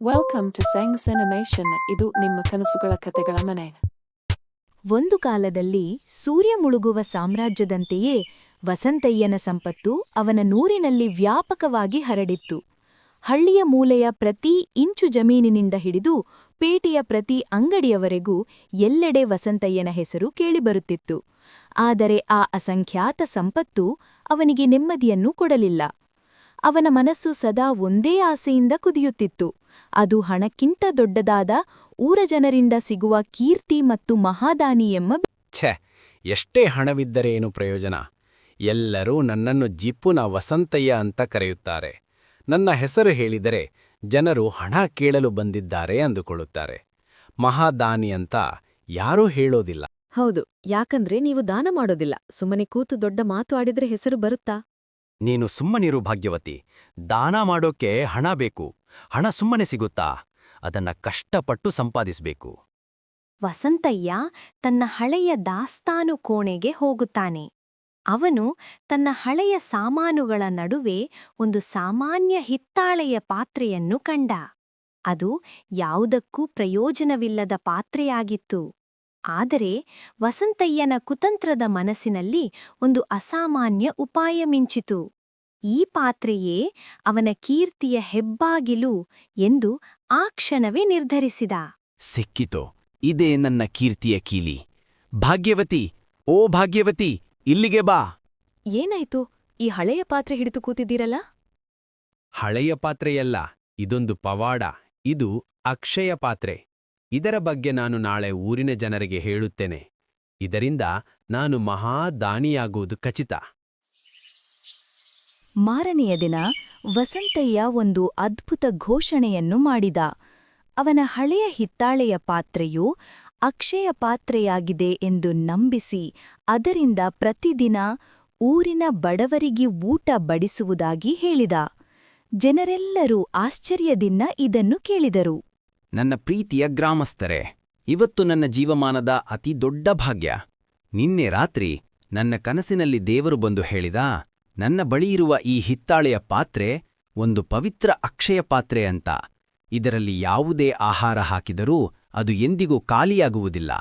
Welcome to ಸೆಂಗ್ಸ್ animation ಇದು ನಿಮ್ಮ ಕನಸುಗಳ ಕಥೆಗಳ ಮನೆ. ಒಂದು ಕಾಲದಲ್ಲಿ ಸೂರ್ಯ ಮುಳುಗುವ ಸಾಮ್ರಾಜ್ಯದಂತೆಯೇ ವಸಂತಯ್ಯನ ಸಂಪತ್ತು ಅವನ ನೂರಿನಲ್ಲಿ ವ್ಯಾಪಕವಾಗಿ ಹರಡಿತ್ತು. ಹಳ್ಳಿಯ ಮೂಲೆಯ ಪ್ರತಿ ಇಂಚು ಜಮೀನಿನಿಂದ ಹಿಡಿದು ಪೇಟೆಯ ಪ್ರತಿ ಅಂಗಡಿಯವರೆಗೂ ಎಲ್ಲೆಡೆ ವಸಂತಯ್ಯನ ಹೆಸರು ಕೇಳಿಬರುತ್ತಿತ್ತು. ಆದರೆ ಆ ಅಸಂಖ್ಯಾತ ಸಂಪತ್ತು ಅವನಿಗೆ ನೆಮ್ಮದಿಯನ್ನು ಕೊಡಲಿಲ್ಲ. ಅವನ ಮನಸ್ಸು ಸದಾ ಒಂದೇ ಆಸೆಯಿಂದ ಕುದಿಯುತ್ತಿತ್ತು. ಅದು ಹಣಕ್ಕಿಂತ ದೊಡ್ಡದಾದ ಊರ ಜನರಿಂದ ಸಿಗುವ ಕೀರ್ತಿ ಮತ್ತು ಮಹಾದಾನಿ ಎಂಬ ಛೆ ಎಷ್ಟೇ ಹಣವಿದ್ದರೇನು ಪ್ರಯೋಜನ? ಎಲ್ಲರೂ ನನ್ನನ್ನು ಜಿಪ್ಪುನ ವಸಂತಯ್ಯ ಅಂತ ಕರೆಯುತ್ತಾರೆ. ನನ್ನ ಹೆಸರು ಹೇಳಿದರೆ ಜನರು ಹಣ ಕೇಳಲು ಬಂದಿದ್ದಾರೆ ಅಂದುಕೊಳ್ಳುತ್ತಾರೆ. ಮಹಾದಾನಿ ಅಂತ ಯಾರೂ ಹೇಳೋದಿಲ್ಲ. ಹೌದು ಯಾಕಂದ್ರೆ ನೀವು ದಾನ ಮಾಡೋದಿಲ್ಲ. ಸುಮ್ಮನೆ ಕೂತು ದೊಡ್ಡ ಮಾತು ಆಡಿದ್ರೆ ಹೆಸರು ಬರುತ್ತಾ? ನೀನು ಸುಮ್ಮನಿರು ಭಾಗ್ಯವತಿ. ದಾನ ಮಾಡೋಕೆ ಹಣ ಬೇಕು. ಹಣ ಸುಮ್ಮನೆ ಸಿಗುತ್ತಾ? ಅದನ್ನ ಕಷ್ಟಪಟ್ಟು ಸಂಪಾದಿಸಬೇಕು. ವಸಂತಯ್ಯ ತನ್ನ ಹಳೆಯ ದಾಸ್ತಾನು ಕೋಣೆಗೆ ಹೋಗುತ್ತಾನೆ. ಅವನು ತನ್ನ ಹಳೆಯ ಸಾಮಾನುಗಳ ನಡುವೆ ಒಂದು ಸಾಮಾನ್ಯ ಹಿತ್ತಾಳೆಯ ಪಾತ್ರೆಯನ್ನು ಕಂಡ. ಅದು ಯಾವುದಕ್ಕೂ ಪ್ರಯೋಜನವಿಲ್ಲದ ಪಾತ್ರೆಯಾಗಿತ್ತು. ಆದರೆ ವಸಂತಯ್ಯನ ಕುತಂತ್ರದ ಮನಸ್ಸಿನಲ್ಲಿ ಒಂದು ಅಸಾಮಾನ್ಯ ಉಪಾಯ ಮಿಂಚಿತು. ಈ ಪಾತ್ರೆಯೇ ಅವನ ಕೀರ್ತಿಯ ಹೆಬ್ಬಾಗಿಲು ಎಂದು ಆ ಕ್ಷಣವೇ ನಿರ್ಧರಿಸಿದ. ಸಿಕ್ಕಿತೋ. ಇದೇ ನನ್ನ ಕೀರ್ತಿಯ ಕೀಲಿ. ಭಾಗ್ಯವತಿ ಓ ಭಾಗ್ಯವತಿ ಇಲ್ಲಿಗೆ ಬಾ. ಏನಾಯ್ತು? ಈ ಹಳೆಯ ಪಾತ್ರೆ ಹಿಡಿದು ಕೂತಿದ್ದೀರಲ್ಲ? ಹಳೆಯ ಪಾತ್ರೆಯಲ್ಲ ಇದೊಂದು ಪವಾಡ ಇದು ಅಕ್ಷಯ ಪಾತ್ರೆ. ಇದರ ಬಗ್ಗೆ ನಾನು ನಾಳೆ ಊರಿನ ಜನರಿಗೆ ಹೇಳುತ್ತೇನೆ. ಇದರಿಂದ ನಾನು ಮಹಾದಾನಿಯಾಗುವುದು ಖಚಿತ. ಮಾರನೆಯ ದಿನ ವಸಂತಯ್ಯ ಒಂದು ಅದ್ಭುತ ಘೋಷಣೆಯನ್ನು ಮಾಡಿದ. ಅವನ ಹಳೆಯ ಹಿತ್ತಾಳೆಯ ಪಾತ್ರೆಯು ಅಕ್ಷಯ ಪಾತ್ರೆಯಾಗಿದೆ ಎಂದು ನಂಬಿಸಿ ಅದರಿಂದ ಪ್ರತಿದಿನ ಊರಿನ ಬಡವರಿಗೆ ಊಟ ಬಡಿಸುವುದಾಗಿ ಹೇಳಿದ. ಜನರೆಲ್ಲರೂ ಆಶ್ಚರ್ಯದಿಂದ ಇದನ್ನು ಕೇಳಿದರು. ನನ್ನ ಪ್ರೀತಿಯ ಗ್ರಾಮಸ್ಥರೇ, ಇವತ್ತು ನನ್ನ ಜೀವಮಾನದ ಅತಿ ದೊಡ್ಡ ಭಾಗ್ಯ. ನಿನ್ನೆ ರಾತ್ರಿ ನನ್ನ ಕನಸಿನಲ್ಲಿ ದೇವರು ಬಂದು ಹೇಳಿದ, ನನ್ನ ಬಳಿಯಿರುವ ಈ ಹಿತ್ತಾಳೆಯ ಪಾತ್ರೆ ಒಂದು ಪವಿತ್ರ ಅಕ್ಷಯ ಪಾತ್ರೆ ಅಂತ. ಇದರಲ್ಲಿ ಯಾವುದೇ ಆಹಾರ ಹಾಕಿದರೂ ಅದು ಎಂದಿಗೂ ಖಾಲಿಯಾಗುವುದಿಲ್ಲ.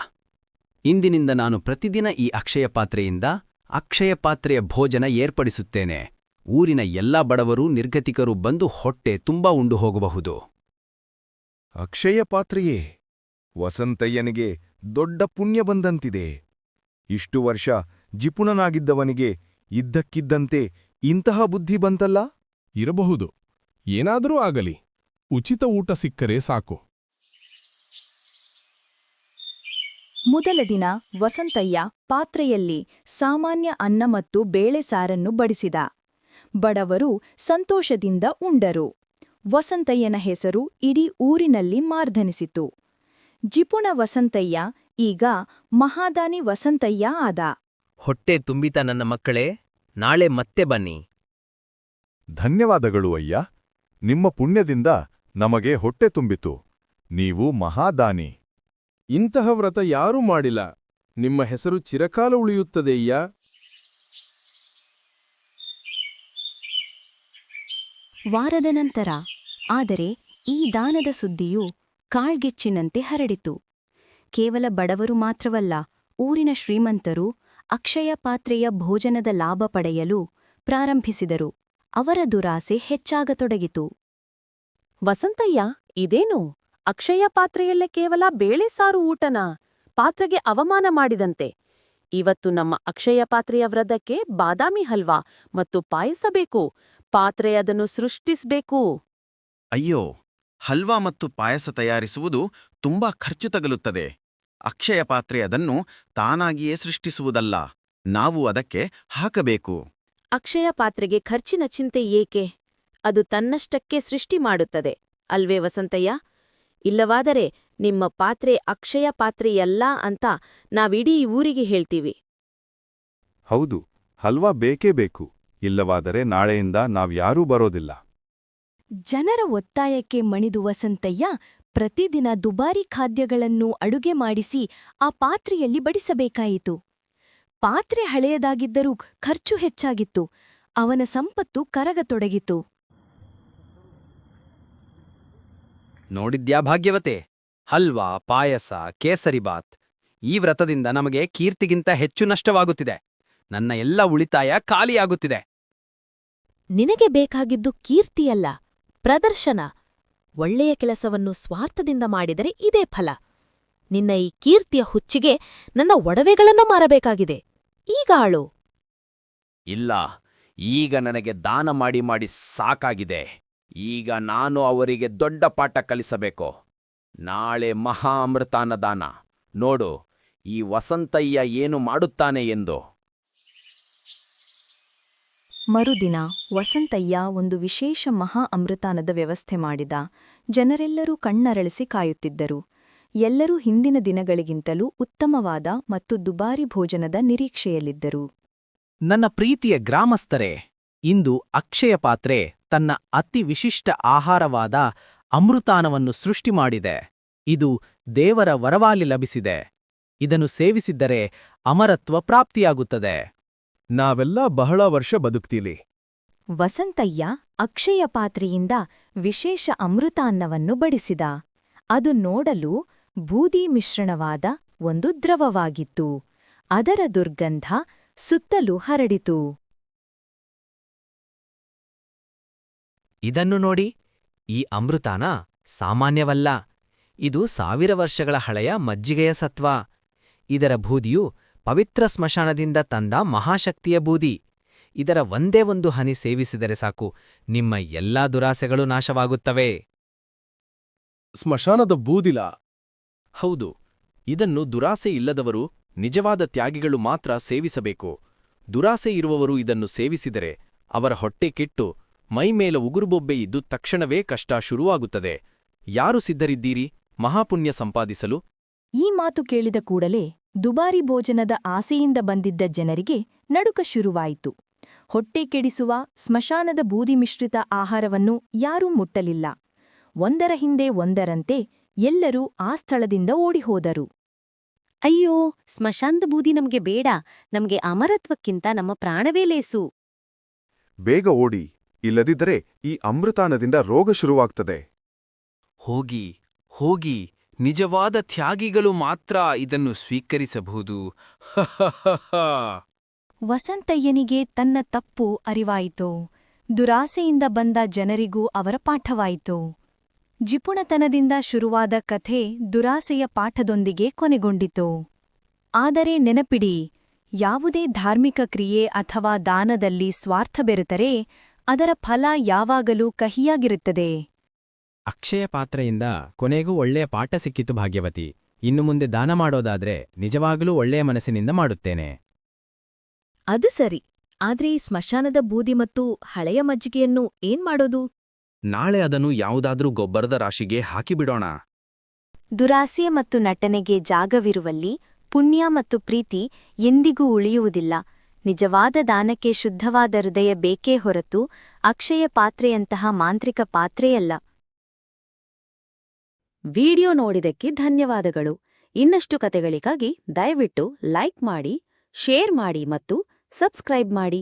ಇಂದಿನಿಂದ ನಾನು ಪ್ರತಿದಿನ ಈ ಅಕ್ಷಯ ಪಾತ್ರೆಯಿಂದ ಅಕ್ಷಯ ಪಾತ್ರೆಯ ಭೋಜನ ಏರ್ಪಡಿಸುತ್ತೇನೆ. ಊರಿನ ಎಲ್ಲಾ ಬಡವರು ನಿರ್ಗತಿಕರು ಬಂದು ಹೊಟ್ಟೆ ತುಂಬಾ ಉಂಡು ಹೋಗಬಹುದು. ಅಕ್ಷಯ ಪಾತ್ರೆಯೇ ವಸಂತಯ್ಯನಿಗೆ ದೊಡ್ಡ ಪುಣ್ಯ ಬಂದಂತಿದೆ. ಇಷ್ಟು ವರ್ಷ ಜಿಪುಣನಾಗಿದ್ದವನಿಗೆ ಇದ್ದಕ್ಕಿದ್ದಂತೆ ಇಂತಹ ಬುದ್ಧಿ ಬಂತಲ್ಲ? ಇರಬಹುದು. ಏನಾದರೂ ಆಗಲಿ ಉಚಿತ ಊಟ ಸಿಕ್ಕರೆ ಸಾಕು. ಮೊದಲ ದಿನ ವಸಂತಯ್ಯ ಪಾತ್ರೆಯಲ್ಲಿ ಸಾಮಾನ್ಯ ಅನ್ನ ಮತ್ತು ಬೇಳೆ ಸಾರನ್ನು ಬಡಿಸಿದ. ಬಡವರು ಸಂತೋಷದಿಂದ ಉಂಡರು. ವಸಂತಯ್ಯನ ಹೆಸರು ಇಡೀ ಊರಿನಲ್ಲಿ ಮಾರ್ಧನಿಸಿತು. ಜಿಪುಣ ವಸಂತಯ್ಯ ಈಗ ಮಹಾದಾನಿ ವಸಂತಯ್ಯ ಆದ. ಹೊಟ್ಟೆ ತುಂಬಿತ ನನ್ನ ಮಕ್ಕಳೇ ನಾಳೆ ಮತ್ತೆ ಬನ್ನಿ. ಧನ್ಯವಾದಗಳು ಅಯ್ಯ. ನಿಮ್ಮ ಪುಣ್ಯದಿಂದ ನಮಗೆ ಹೊಟ್ಟೆ ತುಂಬಿತು. ನೀವು ಮಹಾದಾನಿ. ಇಂತಹ ವ್ರತ ಯಾರೂ ಮಾಡಿಲ್ಲ. ನಿಮ್ಮ ಹೆಸರು ಚಿರಕಾಲ ಉಳಿಯುತ್ತದೆಯ್ಯ ವಾರದ ನಂತರ ಆದರೆ ಈ ದಾನದ ಸುದ್ದಿಯು ಕಾಳ್ಗಿಚ್ಚಿನಂತೆ ಹರಡಿತು. ಕೇವಲ ಬಡವರು ಮಾತ್ರವಲ್ಲ, ಊರಿನ ಶ್ರೀಮಂತರು ಅಕ್ಷಯ ಪಾತ್ರೆಯ ಭೋಜನದ ಲಾಭ ಪಡೆಯಲು ಪ್ರಾರಂಭಿಸಿದರು. ಅವರ ದುರಾಸೆ ಹೆಚ್ಚಾಗತೊಡಗಿತು. ವಸಂತಯ್ಯ, ಇದೇನು? ಅಕ್ಷಯ ಪಾತ್ರೆಯಲ್ಲೇ ಕೇವಲ ಬೇಳೆ ಸಾರು ಊಟನಾ? ಪಾತ್ರೆಗೆ ಅವಮಾನ ಮಾಡಿದಂತೆ. ಇವತ್ತು ನಮ್ಮ ಅಕ್ಷಯ ಪಾತ್ರೆಯ ವ್ರತಕ್ಕೆ ಬಾದಾಮಿ ಹಲ್ವಾ ಮತ್ತು ಪಾಯಸಬೇಕು ಪಾತ್ರೆ ಅದನ್ನು ಸೃಷ್ಟಿಸ್ಬೇಕು. ಅಯ್ಯೋ ಹಲ್ವಾ ಮತ್ತು ಪಾಯಸ ತಯಾರಿಸುವುದು ತುಂಬಾ ಖರ್ಚು ತಗಲುತ್ತದೆ ಅಕ್ಷಯ ಪಾತ್ರೆ ಅದನ್ನು ತಾನಾಗಿಯೇ ಸೃಷ್ಟಿಸುವುದಲ್ಲ ನಾವು ಅದಕ್ಕೆ ಹಾಕಬೇಕು. ಅಕ್ಷಯ ಪಾತ್ರೆಗೆ ಖರ್ಚಿನ ಚಿಂತೆ ಏಕೆ? ಅದು ತನ್ನಷ್ಟಕ್ಕೆ ಸೃಷ್ಟಿ ಮಾಡುತ್ತದೆ ಅಲ್ವೇ ವಸಂತಯ್ಯ? ಇಲ್ಲವಾದರೆ ನಿಮ್ಮ ಪಾತ್ರೆ ಅಕ್ಷಯ ಪಾತ್ರೆಯಲ್ಲ ಅಂತ ನಾವಿಡೀ ಊರಿಗೆ ಹೇಳ್ತೀವಿ. ಹೌದು ಹಲ್ವಾ ಬೇಕೇ ಬೇಕು ಇಲ್ಲವಾದರೆ ನಾಳೆಯಿಂದ ನಾವ್ಯಾರೂ ಬರೋದಿಲ್ಲ. ಜನರ ಒತ್ತಾಯಕ್ಕೆ ಮಣಿದು ವಸಂತಯ್ಯ ಪ್ರತಿದಿನ ದುಬಾರಿ ಖಾದ್ಯಗಳನ್ನು ಅಡುಗೆ ಮಾಡಿಸಿ ಆ ಪಾತ್ರೆಯಲ್ಲಿ ಬಡಿಸಬೇಕಾಯಿತು. ಪಾತ್ರೆ ಹಳೆಯದಾಗಿದ್ದರೂ ಖರ್ಚು ಹೆಚ್ಚಾಗಿತ್ತು. ಅವನ ಸಂಪತ್ತು ಕರಗತೊಡಗಿತು. ನೋಡಿದ್ಯಾ ಭಾಗ್ಯವತೆ? ಹಲ್ವಾ ಪಾಯಸ ಕೇಸರಿಬಾತ್ ಈ ವ್ರತದಿಂದ ನಮಗೆ ಕೀರ್ತಿಗಿಂತ ಹೆಚ್ಚು ನಷ್ಟವಾಗುತ್ತಿದೆ. ನನ್ನ ಎಲ್ಲ ಉಳಿತಾಯ ಖಾಲಿಯಾಗುತ್ತಿದೆ. ನಿನಗೆ ಬೇಕಾಗಿದ್ದು ಕೀರ್ತಿಯಲ್ಲ. ಪ್ರದರ್ಶನ. ಒಳ್ಳೆಯ ಕೆಲಸವನ್ನು ಸ್ವಾರ್ಥದಿಂದ ಮಾಡಿದರೆ ಇದೇ ಫಲ. ನಿನ್ನ ಈ ಕೀರ್ತಿಯ ಹುಚ್ಚಿಗೆ ನನ್ನ ಒಡವೆಗಳನ್ನು ಮಾರಬೇಕಾಗಿದೆ. ಈಗ ಆಳು. ಇಲ್ಲ, ಈಗ ನನಗೆ ದಾನ ಮಾಡಿ ಮಾಡಿ ಸಾಕಾಗಿದೆ. ಈಗ ನಾನು ಅವರಿಗೆ ದೊಡ್ಡ ಪಾಠ ಕಲಿಸಬೇಕು. ನಾಳೆ ಮಹಾ ದಾನ ನೋಡು, ಈ ವಸಂತಯ್ಯ ಏನು ಮಾಡುತ್ತಾನೆ ಎಂದು. ಮರುದಿನ ವಸಂತಯ್ಯ ಒಂದು ವಿಶೇಷ ಮಹಾ ಅಮೃತಾನದ ವ್ಯವಸ್ಥೆ ಮಾಡಿದ. ಜನರೆಲ್ಲರೂ ಕಣ್ಣರಳಿಸಿ ಕಾಯುತ್ತಿದ್ದರು. ಎಲ್ಲರೂ ಹಿಂದಿನ ದಿನಗಳಿಗಿಂತಲೂ ಉತ್ತಮವಾದ ಮತ್ತು ದುಬಾರಿ ಭೋಜನದ ನಿರೀಕ್ಷೆಯಲ್ಲಿದ್ದರು. ನನ್ನ ಪ್ರೀತಿಯ ಗ್ರಾಮಸ್ಥರೇ, ಇಂದು ಅಕ್ಷಯ ಪಾತ್ರೆ ತನ್ನ ಅತಿ ವಿಶಿಷ್ಟ ಆಹಾರವಾದ ಅಮೃತಾನವನ್ನು ಸೃಷ್ಟಿ ಮಾಡಿದೆ. ಇದು ದೇವರ ವರವಾಲಿ ಲಭಿಸಿದೆ. ಇದನ್ನು ಸೇವಿಸಿದ್ದರೆ ಅಮರತ್ವ ಪ್ರಾಪ್ತಿಯಾಗುತ್ತದೆ. ನಾವೆಲ್ಲ ಬಹಳ ವರ್ಷ ಬದುಕ್ತೀಲಿ ವಸಂತಯ್ಯ ಅಕ್ಷಯ ಪಾತ್ರೆಯಿಂದ ವಿಶೇಷ ಅಮೃತಾನ್ನವನ್ನು ಬಡಿಸಿದ. ಅದು ನೋಡಲು ಬೂದಿ ಮಿಶ್ರಣವಾದ ಒಂದು ದ್ರವವಾಗಿತ್ತು. ಅದರ ದುರ್ಗಂಧ ಸುತ್ತಲೂ ಹರಡಿತು. ಇದನ್ನು ನೋಡಿ ಈ ಅಮೃತಾನ ಸಾಮಾನ್ಯವಲ್ಲ. ಇದು ಸಾವಿರ ವರ್ಷಗಳ ಹಳೆಯ ಮಜ್ಜಿಗೆಯ ಸತ್ವ. ಇದರ ಬೂದಿಯು ಪವಿತ್ರ ಸ್ಮಶಾನದಿಂದ ತಂದ ಮಹಾಶಕ್ತಿಯ ಬೂದಿ. ಇದರ ಒಂದೇ ಒಂದು ಹನಿ ಸೇವಿಸಿದರೆ ಸಾಕು ನಿಮ್ಮ ಎಲ್ಲಾ ದುರಾಸೆಗಳು ನಾಶವಾಗುತ್ತವೆ. ಸ್ಮಶಾನದ ಬೂದಿಲ. ಹೌದು ಇದನ್ನು ದುರಾಸೆ ಇಲ್ಲದವರು ನಿಜವಾದ ತ್ಯಾಗಿಗಳು ಮಾತ್ರ ಸೇವಿಸಬೇಕು. ದುರಾಸೆ ಇರುವವರು ಇದನ್ನು ಸೇವಿಸಿದರೆ ಅವರ ಹೊಟ್ಟೆ ಕೆಟ್ಟು ಮೈಮೇಲ ಉಗುರುಬೊಬ್ಬೆ ಇದ್ದು ತಕ್ಷಣವೇ ಕಷ್ಟ ಶುರುವಾಗುತ್ತದೆ. ಯಾರು ಸಿದ್ಧರಿದ್ದೀರಿ? ಮಹಾಪುಣ್ಯ ಸಂಪಾದಿಸಲು? ಈ ಮಾತು ಕೇಳಿದ ಕೂಡಲೇ ದುಬಾರಿ ಭೋಜನದ ಆಸೆಯಿಂದ ಬಂದಿದ್ದ ಜನರಿಗೆ ನಡುಕ ಶುರುವಾಯಿತು. ಹೊಟ್ಟೆ ಕೆಡಿಸುವ ಸ್ಮಶಾನದ ಬೂದಿ ಮಿಶ್ರಿತ ಆಹಾರವನ್ನು ಯಾರೂ ಮುಟ್ಟಲಿಲ್ಲ. ಒಂದರ ಹಿಂದೆ ಒಂದರಂತೆ ಎಲ್ಲರೂ ಆ ಸ್ಥಳದಿಂದ ಓಡಿಹೋದರು. ಅಯ್ಯೋ ಸ್ಮಶಾನದ ಬೂದಿ ನಮ್ಗೆ ಬೇಡ ನಮ್ಗೆ ಅಮರತ್ವಕ್ಕಿಂತ ನಮ್ಮ ಪ್ರಾಣವೇ ಲೇಸು. ಬೇಗ ಓಡಿ ಇಲ್ಲದಿದ್ದರೆ ಈ ಅಮೃತಾನದಿಂದ ರೋಗ ಶುರುವಾಗ್ತದೆ. ಹೋಗಿ ಹೋಗಿ ನಿಜವಾದ ತ್ಯಾಗಿಗಳು ಮಾತ್ರ ಇದನ್ನು ಸ್ವೀಕರಿಸಬಹುದು. ವಸಂತಯ್ಯನಿಗೆ ತನ್ನ ತಪ್ಪು ಅರಿವಾಯಿತು. ದುರಾಸೆಯಿಂದ ಬಂದ ಜನರಿಗೂ ಅವರ ಪಾಠವಾಯಿತು. ಜಿಪುಣತನದಿಂದ ಶುರುವಾದ ಕಥೆ ದುರಾಸೆಯ ಪಾಠದೊಂದಿಗೆ ಕೊನೆಗೊಂಡಿತು. ಆದರೆ ನೆನಪಿಡಿ, ಯಾವುದೇ ಧಾರ್ಮಿಕ ಕ್ರಿಯೆ ಅಥವಾ ದಾನದಲ್ಲಿ ಸ್ವಾರ್ಥ ಬೆರೆತರೆ ಅದರ ಫಲ ಯಾವಾಗಲೂ ಕಹಿಯಾಗಿರುತ್ತದೆ. ಅಕ್ಷಯ ಪಾತ್ರೆಯಿಂದ ಕೊನೆಗೂ ಒಳ್ಳೆಯ ಪಾಠ ಸಿಕ್ಕಿತು ಭಾಗ್ಯವತಿ. ಇನ್ನು ಮುಂದೆ ದಾನ ಮಾಡೋದಾದ್ರೆ ನಿಜವಾಗಲೂ ಒಳ್ಳೆಯ ಮನಸ್ಸಿನಿಂದ ಮಾಡುತ್ತೇನೆ. ಅದು ಸರಿ. ಆದ್ರೆ ಈ ಸ್ಮಶಾನದ ಬೂದಿ ಮತ್ತು ಹಳೆಯ ಮಜ್ಜಿಗೆಯನ್ನು ಏನ್ ಮಾಡೋದು? ನಾಳೆ ಅದನ್ನು ಯಾವುದಾದ್ರೂ ಗೊಬ್ಬರದ ರಾಶಿಗೆ ಹಾಕಿಬಿಡೋಣ ದುರಾಸೆ ಮತ್ತು ನಟನೆಗೆ ಜಾಗವಿರುವಲ್ಲಿ ಪುಣ್ಯ ಮತ್ತು ಪ್ರೀತಿ ಎಂದಿಗೂ ಉಳಿಯುವುದಿಲ್ಲ. ನಿಜವಾದ ದಾನಕ್ಕೆ ಶುದ್ಧವಾದ ಹೃದಯ ಬೇಕೇ ಹೊರತು ಅಕ್ಷಯ ಪಾತ್ರೆಯಂತಹ ಮಾಂತ್ರಿಕ ಪಾತ್ರೆಯಲ್ಲ. ವಿಡಿಯೋ ನೋಡಿದಕ್ಕೆ ಧನ್ಯವಾದಗಳು. ಇನ್ನಷ್ಟು ಕತೆಗಳಿಗಾಗಿ ದಯವಿಟ್ಟು ಲೈಕ್ ಮಾಡಿ ಶೇರ್ ಮಾಡಿ ಮತ್ತು ಸಬ್ಸ್ಕ್ರೈಬ್ ಮಾಡಿ.